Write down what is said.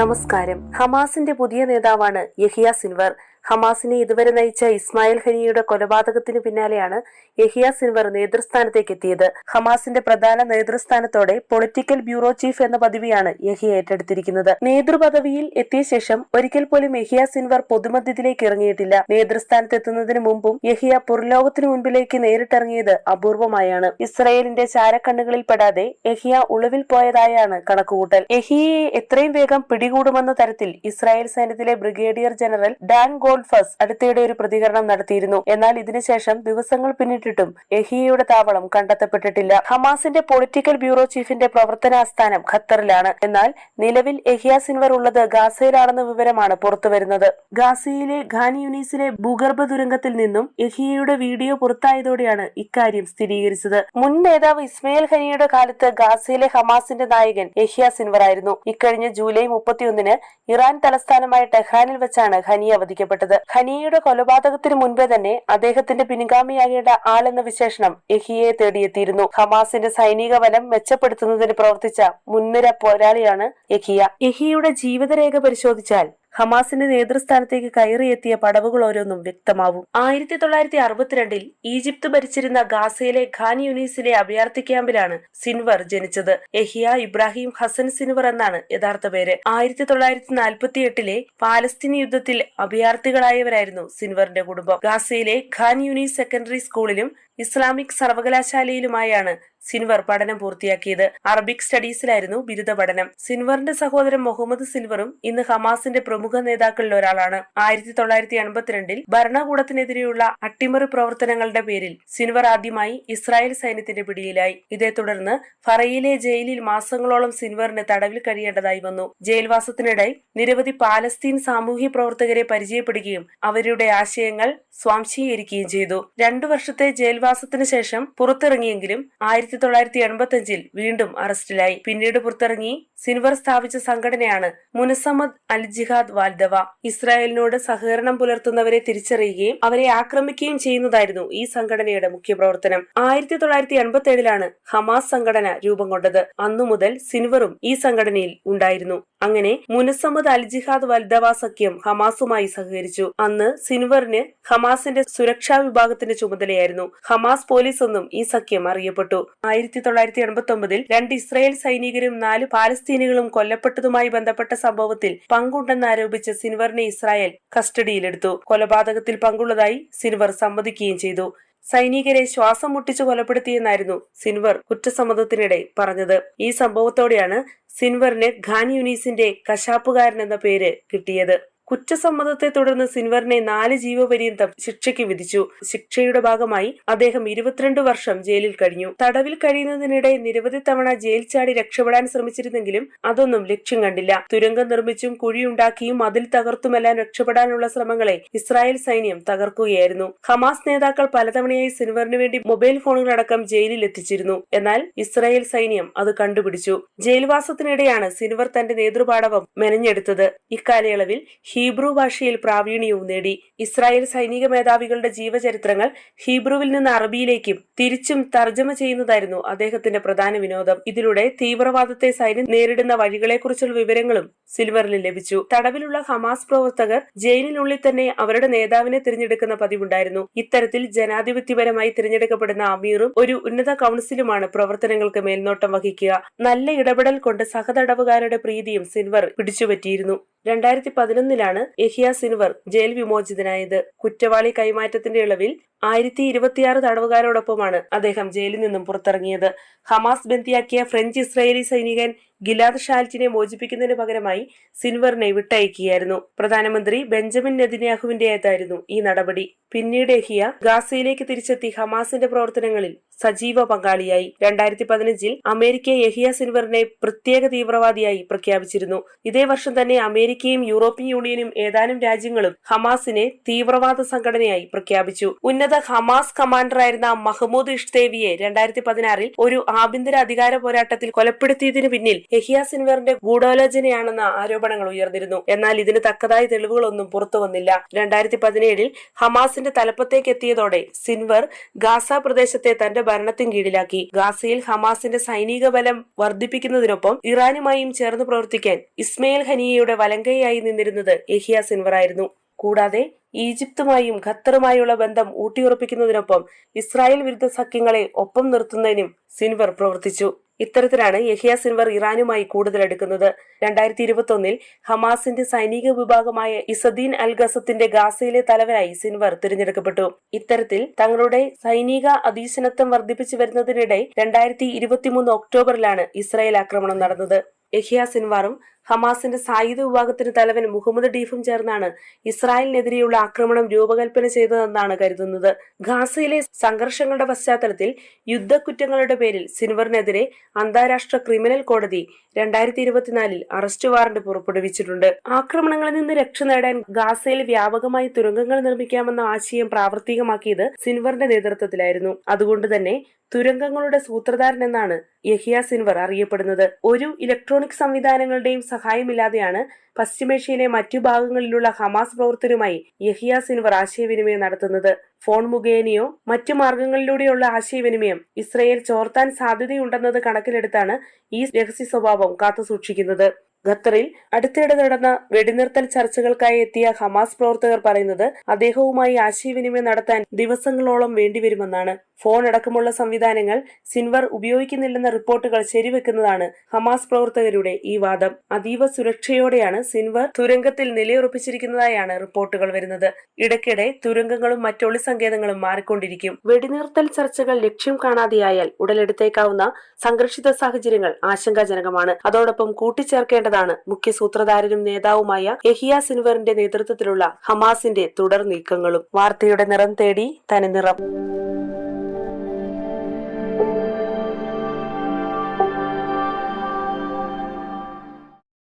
നമസ്കാരം. ഹമാസിന്റെ പുതിയ നേതാവാണ് യഹിയ സിൻവർ. ഹമാസിനെ ഇതുവരെ നയിച്ച ഇസ്മായിൽ ഹനിയുടെ കൊലപാതകത്തിന് പിന്നാലെയാണ് യഹിയ സിൻവർ നേതൃസ്ഥാനത്തേക്ക് എത്തിയത്. ഹമാസിന്റെ പ്രധാന നേതൃസ്ഥാനത്തോടെ പൊളിറ്റിക്കൽ ബ്യൂറോ ചീഫ് എന്ന പദവിയാണ് യഹിയ ഏറ്റെടുത്തിരിക്കുന്നത്. നേതൃപദവിയിൽ എത്തിയ ശേഷം ഒരിക്കൽ പോലും യഹിയ സിൻവർ പൊതുമധ്യത്തിലേക്ക് ഇറങ്ങിയിട്ടില്ല. നേതൃസ്ഥാനത്തെത്തുന്നതിന് മുമ്പും യഹിയ പുറലോകത്തിനു മുൻപിലേക്ക് നേരിട്ടിറങ്ങിയത് അപൂർവമായാണ്. ഇസ്രയേലിന്റെ ചാരക്കണ്ണുകളിൽ പെടാതെ യഹിയ ഉളവിൽ പോയതായാണ് കണക്കുകൂട്ടൽ. യഹിയെ എത്രയും വേഗം പിടികൂടുമെന്ന തരത്തിൽ ഇസ്രായേൽ സൈന്യത്തിലെ ബ്രിഗേഡിയർ ജനറൽ ഡാൻ ഗോൾഫസ് അടുത്തിടെ ഒരു പ്രതികരണം നടത്തിയിരുന്നു. എന്നാൽ ഇതിനുശേഷം ദിവസങ്ങൾ പിന്നിട്ടിട്ടും എഹിയയുടെ താവളം കണ്ടെത്തപ്പെട്ടിട്ടില്ല. ഹമാസിന്റെ പൊളിറ്റിക്കൽ ബ്യൂറോ ചീഫിന്റെ പ്രവർത്തനാസ്ഥാനം ഖത്തറിലാണ്. എന്നാൽ നിലവിൽ എഹിയ സിൻവർ ഉള്ളത് ഗാസയിലാണെന്ന വിവരമാണ് പുറത്തുവരുന്നത്. ഗാസയിലെ ഖാൻ യൂനീസിലെ ഭൂഗർഭ ദുരന്തത്തിൽ നിന്നും എഹിയയുടെ വീഡിയോ പുറത്തായതോടെയാണ് ഇക്കാര്യം സ്ഥിരീകരിച്ചത്. മുൻ നേതാവ് ഇസ്മയിൽ ഖനിയുടെ കാലത്ത് ഗാസയിലെ ഹമാസിന്റെ നായകൻ എഹിയ സിൻവർ ആയിരുന്നു. ഇക്കഴിഞ്ഞ ജൂലൈ മുപ്പത്തിയൊന്നിന് ഇറാൻ തലസ്ഥാനമായ ടെഹ്റാനിൽ വെച്ചാണ് ഖനി അവധിക്കപ്പെട്ടത്. ഖനിയുടെ കൊലപാതകത്തിന് മുൻപേ തന്നെ അദ്ദേഹത്തിന്റെ പിൻഗാമിയാകേണ്ട ആളെന്ന വിശേഷണം യഹിയെ തേടിയെത്തിയിരുന്നു. ഹമാസിന്റെ സൈനിക ബലം മെച്ചപ്പെടുത്തുന്നതിന് പ്രവർത്തിച്ച മുൻനിര പോരാളിയാണ് എഹിയ യഹിയുടെ ജീവിതരേഖ പരിശോധിച്ചാൽ ഹമാസിന്റെ നേതൃസ്ഥാനത്തേക്ക് കയറിയെത്തിയ പടവുകൾ ഓരോന്നും വ്യക്തമാവും. ആയിരത്തി തൊള്ളായിരത്തി അറുപത്തിരണ്ടിൽ ഈജിപ്ത് ഭരിച്ചിരുന്ന ഗാസയിലെ ഖാൻ യൂനീസിലെ അഭയാർത്ഥി ക്യാമ്പിലാണ് സിൻവർ ജനിച്ചത്. എഹിയ ഇബ്രാഹിം ഹസൻ സിൻവർ എന്നാണ് യഥാർത്ഥ പേര്. ആയിരത്തി തൊള്ളായിരത്തി നാൽപ്പത്തി എട്ടിലെ പാലസ്തീൻ യുദ്ധത്തിൽ അഭയാർത്ഥികളായവരായിരുന്നു സിൻവറിന്റെ കുടുംബം. ഗാസയിലെ ഖാൻ യൂനീസ് സെക്കൻഡറി സ്കൂളിലും ഇസ്ലാമിക് സർവകലാശാലയിലുമായാണ് സിൻവർ പഠനം പൂർത്തിയാക്കിയത്. അറബിക് സ്റ്റഡീസിലായിരുന്നു ബിരുദ പഠനം. സിൻവറിന്റെ സഹോദരൻ മുഹമ്മദ് സിൻവറും ഇന്ന് ഹമാസിന്റെ പ്രമുഖ നേതാക്കളിൽ ഒരാളാണ്. ആയിരത്തി തൊള്ളായിരത്തി എൺപത്തിരണ്ടിൽ ഭരണകൂടത്തിനെതിരെയുള്ള അട്ടിമറി പ്രവർത്തനങ്ങളുടെ പേരിൽ സിൻവർ ആദ്യമായി ഇസ്രായേൽ സൈന്യത്തിന്റെ പിടിയിലായി. ഇതേ തുടർന്ന് ഫറയിലെ ജയിലിൽ മാസങ്ങളോളം സിൻവറിന് തടവിൽ കഴിയേണ്ടതായി വന്നു. ജയിൽവാസത്തിനിടെ നിരവധി പാലസ്തീൻ സാമൂഹ്യ പ്രവർത്തകരെ പരിചയപ്പെടുകയും അവരുടെ ആശയങ്ങൾ സ്വാംശീകരിക്കുകയും ചെയ്തു. രണ്ടു വർഷത്തെ ജയിൽവാസത്തിന് ശേഷം പുറത്തിറങ്ങിയെങ്കിലും ആയിരത്തി തൊള്ളായിരത്തി എൺപത്തി അഞ്ചിൽ വീണ്ടും അറസ്റ്റിലായി. പിന്നീട് പുറത്തിറങ്ങി സിൻവർ സ്ഥാപിച്ച സംഘടനയാണ് മുനസമ്മദ് അൽ ജിഹാദ് വാൽദവ. ഇസ്രായേലിനോട് സഹകരണം പുലർത്തുന്നവരെ തിരിച്ചറിയുകയും അവരെ ആക്രമിക്കുകയും ചെയ്യുന്നതായിരുന്നു ഈ സംഘടനയുടെ മുഖ്യ പ്രവർത്തനം ആയിരത്തി തൊള്ളായിരത്തി എൺപത്തി ഏഴിലാണ് ഹമാസ് സംഘടന രൂപം കൊണ്ടത്. അന്നു മുതൽ സിൻവറും ഈ സംഘടനയിൽ ഉണ്ടായിരുന്നു. അങ്ങനെ മുനസമ്മദ് അൽ ജിഹാദ് സഖ്യം ഹമാസുമായി സഹകരിച്ചു. അന്ന് സിൻവറിന് ഹമാസിന്റെ സുരക്ഷാ വിഭാഗത്തിന്റെ ചുമതലയായിരുന്നു. ഹമാസ് പോലീസ് എന്നും ഈ സഖ്യം അറിയപ്പെട്ടു. ആയിരത്തി തൊള്ളായിരത്തി എൺപത്തി ഒമ്പതിൽ രണ്ട് ഇസ്രായേൽ സൈനികരും നാല് പാലസ്തീനികളും കൊല്ലപ്പെട്ടതുമായി ബന്ധപ്പെട്ട സംഭവത്തിൽ പങ്കുണ്ടെന്നാരോപിച്ച് സിൻവറിനെ ഇസ്രായേൽ കസ്റ്റഡിയിലെടുത്തു. കൊലപാതകത്തിൽ പങ്കുള്ളതായി സിൻവർ സമ്മതിക്കുകയും ചെയ്തു. സൈനികരെ ശ്വാസം മുട്ടിച്ചു കൊലപ്പെടുത്തിയെന്നായിരുന്നു സിൻവർ കുറ്റസമ്മതത്തിനിടെ പറഞ്ഞത്. ഈ സംഭവത്തോടെയാണ് സിൻവറിന് ഖാൻ യൂനീസിന്റെ കശാപ്പുകാരൻ എന്ന പേര് കിട്ടിയത്. കുറ്റസമ്മതത്തെ തുടർന്ന് സിൻവറിനെ നാല് ജീവപര്യന്തം ശിക്ഷയ്ക്ക് വിധിച്ചു. ശിക്ഷയുടെ ഭാഗമായി അദ്ദേഹം ഇരുപത്തിരണ്ട് വർഷം ജയിലിൽ കഴിഞ്ഞു. തടവിൽ കഴിയുന്നതിനിടെ നിരവധി തവണ ജയിൽ ചാടി രക്ഷപ്പെടാൻ ശ്രമിച്ചിരുന്നെങ്കിലും അതൊന്നും ലക്ഷ്യം കണ്ടില്ല. തുരങ്കം നിർമ്മിച്ചും കുഴിയുണ്ടാക്കിയും അതിൽ തകർത്തുമെല്ലാം രക്ഷപ്പെടാനുള്ള ശ്രമങ്ങളെ ഇസ്രായേൽ സൈന്യം തകർക്കുകയായിരുന്നു. ഹമാസ് നേതാക്കൾ പലതവണയായി സിൻവറിന് വേണ്ടി മൊബൈൽ ഫോണുകളടക്കം ജയിലിൽ എത്തിച്ചിരുന്നു. എന്നാൽ ഇസ്രായേൽ സൈന്യം അത് കണ്ടുപിടിച്ചു. ജയിൽവാസത്തിനിടെയാണ് സിൻവർ തന്റെ നേതൃപാടവം മെനഞ്ഞെടുത്തത്. ഇക്കാലയളവിൽ ഹീബ്രു ഭാഷയിൽ പ്രാവീണ്യവും നേടി. ഇസ്രായേൽ സൈനിക മേധാവികളുടെ ജീവചരിത്രങ്ങൾ ഹീബ്രുവിൽ നിന്ന് അറബിയിലേക്കും തിരിച്ചും തർജമ ചെയ്യുന്നതായിരുന്നു അദ്ദേഹത്തിന്റെ പ്രധാന വിനോദം. ഇതിലൂടെ തീവ്രവാദത്തെ സൈന്യം നേരിടുന്ന വഴികളെക്കുറിച്ചുള്ള വിവരങ്ങളും സിൽവറിൽ ലഭിച്ചു. തടവിലുള്ള ഹമാസ് പ്രവർത്തകർ ജയിലിനുള്ളിൽ തന്നെ അവരുടെ നേതാവിനെ തിരഞ്ഞെടുക്കുന്ന പതിവുണ്ടായിരുന്നു. ഇത്തരത്തിൽ ജനാധിപത്യപരമായി തിരഞ്ഞെടുക്കപ്പെടുന്ന അമീറും ഒരു ഉന്നത കൗൺസിലുമാണ് പ്രവർത്തനങ്ങൾക്ക് മേൽനോട്ടം വഹിക്കുക. നല്ല ഇടപെടൽ കൊണ്ട് സഹതടവുകാരുടെ പ്രീതിയും സിൽവർ പിടിച്ചുപറ്റിയിരുന്നു. രണ്ടായിരത്തി പതിനൊന്നിലാണ് യഹിയ സിൻവർ ജയിൽ വിമോചിതനായത്. കുറ്റവാളി കൈമാറ്റത്തിന്റെ ഇളവിൽ ആയിരത്തി ഇരുപത്തിയാറ് തടവുകാരോടൊപ്പമാണ് അദ്ദേഹം ജയിലിൽ നിന്നും പുറത്തിറങ്ങിയത്. ഹമാസ് ബന്ദിയാക്കിയ ഫ്രഞ്ച് ഇസ്രായേലി സൈനികൻ ഗിലാദ് ഷാൽറ്റിനെ മോചിപ്പിക്കുന്നതിന് പകരമായി സിൻവറിനെ വിട്ടയക്കുകയായിരുന്നു. പ്രധാനമന്ത്രി ബെഞ്ചമിൻ നെതിന്യാഹുവിന്റേതായിരുന്നു ഈ നടപടി? പിന്നീട് എഹിയ ഗാസയിലേക്ക് തിരിച്ചെത്തി ഹമാസിന്റെ പ്രവർത്തനങ്ങളിൽ സജീവ പങ്കാളിയായി. രണ്ടായിരത്തി പതിനഞ്ചിൽ അമേരിക്ക യഹിയ സിൻവറിനെ പ്രത്യേക തീവ്രവാദിയായി പ്രഖ്യാപിച്ചിരുന്നു. ഇതേ വർഷം തന്നെ അമേരിക്കയും യൂറോപ്യൻ യൂണിയനും ഏതാനും രാജ്യങ്ങളും ഹമാസിനെ തീവ്രവാദ സംഘടനയായി പ്രഖ്യാപിച്ചു. ഉന്നത ഹമാസ് കമാൻഡറായിരുന്ന മഹ്മൂദ് ഇഷ്തേവിയെ രണ്ടായിരത്തി പതിനാറിൽ ഒരു ആഭ്യന്തര അധികാര പോരാട്ടത്തിൽ കൊലപ്പെടുത്തിയതിനു പിന്നിൽ യഹിയ സിൻവറിന്റെ ഗൂഢാലോചനയാണെന്ന ആരോപണങ്ങൾ ഉയർന്നിരുന്നു. എന്നാൽ ഇതിന് തക്കതായ തെളിവുകളൊന്നും പുറത്തു വന്നില്ല രണ്ടായിരത്തി പതിനേഴിൽ ഹമാസിന്റെ തലപ്പത്തേക്ക് എത്തിയതോടെ സിൻവർ ഗാസ പ്രദേശത്തെ തന്റെ ഭരണത്തിന് കീഴിലാക്കി. ഗാസയിൽ ഹമാസിന്റെ സൈനിക ബലം വർദ്ധിപ്പിക്കുന്നതിനൊപ്പം ഇറാനുമായും ചേർന്ന് പ്രവർത്തിക്കാൻ ഇസ്മയിൽ ഹനിയയുടെ വലങ്കയായി നിന്നിരുന്നത് യഹിയ സിൻവർ ആയിരുന്നു. കൂടാതെ ഈജിപ്തുമായും ഖത്തറുമായുള്ള ബന്ധം ഊട്ടിയുറപ്പിക്കുന്നതിനൊപ്പം ഇസ്രായേൽ വിരുദ്ധ സഖ്യങ്ങളെ ഒപ്പം നിർത്തുന്നതിനും സിൻവർ പ്രവർത്തിച്ചു. ഇത്തരത്തിലാണ് യഹിയ സിൻവർ ഇറാനുമായി കൂടുതൽ എടുക്കുന്നത് രണ്ടായിരത്തി ഇരുപത്തി ഒന്നിൽ ഹമാസിന്റെ സൈനിക വിഭാഗമായ ഇസദീൻ അൽ ഗസത്തിന്റെ ഗാസയിലെ തലവനായി സിൻവർ തിരഞ്ഞെടുക്കപ്പെട്ടു. ഇത്തരത്തിൽ തങ്ങളുടെ സൈനിക അധീശനത്വം വർദ്ധിപ്പിച്ചു വരുന്നതിനിടെ രണ്ടായിരത്തി ഇരുപത്തിമൂന്ന് ഒക്ടോബറിലാണ് ഇസ്രായേൽ ആക്രമണം നടന്നത്. യഹിയ സിൻവാറും ഹമാസിന്റെ സായുധ വിഭാഗത്തിന് തലവൻ മുഹമ്മദ് ഡീഫും ചേർന്നാണ് ഇസ്രായേലിനെതിരെയുള്ള ആക്രമണം രൂപകൽപ്പന ചെയ്തതെന്നാണ് കരുതുന്നത്. ഗാസയിലെ സംഘർഷങ്ങളുടെ പശ്ചാത്തലത്തിൽ യുദ്ധക്കുറ്റങ്ങളുടെ പേരിൽ സിൻവറിനെതിരെ അന്താരാഷ്ട്ര ക്രിമിനൽ കോടതി രണ്ടായിരത്തി ഇരുപത്തിനാലിൽ അറസ്റ്റ് വാറന്റ് പുറപ്പെടുവിച്ചിട്ടുണ്ട്. ആക്രമണങ്ങളിൽ നിന്ന് രക്ഷ നേടാൻ ഗാസയിൽ വ്യാപകമായി തുരങ്കങ്ങൾ നിർമ്മിക്കാമെന്ന ആശയം പ്രാവർത്തികമാക്കിയത് സിൻവറിന്റെ നേതൃത്വത്തിലായിരുന്നു. അതുകൊണ്ട് തന്നെ തുരങ്കങ്ങളുടെ സൂത്രധാരൻ എന്നാണ് യഹിയ സിൻവർ അറിയപ്പെടുന്നത്. ഒരു ഇലക്ട്രോണിക് സംവിധാനങ്ങളുടെയും സഹായമില്ലാതെയാണ് പശ്ചിമേഷ്യയിലെ മറ്റു ഭാഗങ്ങളിലുള്ള ഹമാസ് പ്രവർത്തകരുമായി യഹിയ സിൻവർ ആശയവിനിമയം നടത്തുന്നത്. ഫോൺ മുഖേനയോ മറ്റു മാർഗങ്ങളിലൂടെയുള്ള ആശയവിനിമയം ഇസ്രയേൽ ചോർത്താൻ സാധ്യതയുണ്ടെന്നത് കണക്കിലെടുത്താണ് ഈ രഹസ്യ സ്വഭാവം കാത്തുസൂക്ഷിക്കുന്നത്. ഖത്തറിൽ അടുത്തിടെ നടന്ന വെടിനിർത്തൽ ചർച്ചകൾക്കായി എത്തിയ ഹമാസ് പ്രവർത്തകർ പറയുന്നത് അദ്ദേഹവുമായി ആശയവിനിമയം നടത്താൻ ദിവസങ്ങളോളം വേണ്ടിവരുമെന്നാണ്. ഫോൺ അടക്കമുള്ള സംവിധാനങ്ങൾ സിൻവർ ഉപയോഗിക്കുന്നില്ലെന്ന റിപ്പോർട്ടുകൾ ശരിവെക്കുന്നതാണ് ഹമാസ് പ്രവർത്തകരുടെ ഈ വാദം. അതീവ സുരക്ഷയോടെയാണ് സിൻവർ തുരങ്കത്തിൽ നിലയുറപ്പിച്ചിരിക്കുന്നതായാണ് റിപ്പോർട്ടുകൾ വരുന്നത്. ഇടയ്ക്കിടെ തുരങ്കങ്ങളും മറ്റൊളി സങ്കേതങ്ങളും മാറിക്കൊണ്ടിരിക്കും. വെടിനിർത്തൽ ചർച്ചകൾ ലക്ഷ്യം കാണാതെയായാൽ ഉടലെടുത്തേക്കാവുന്ന സംഘർഷിത സാഹചര്യങ്ങൾ ആശങ്കാജനകമാണ്. അതോടൊപ്പം കൂട്ടിച്ചേർക്കേണ്ടതാണ് മുഖ്യ സൂത്രധാരനും നേതാവുമായ യഹിയ സിൻവറിന്റെ നേതൃത്വത്തിലുള്ള ഹമാസിന്റെ തുടർ നീക്കങ്ങളും. വാർത്തയുടെ നിറം തേടി തനിനിറം.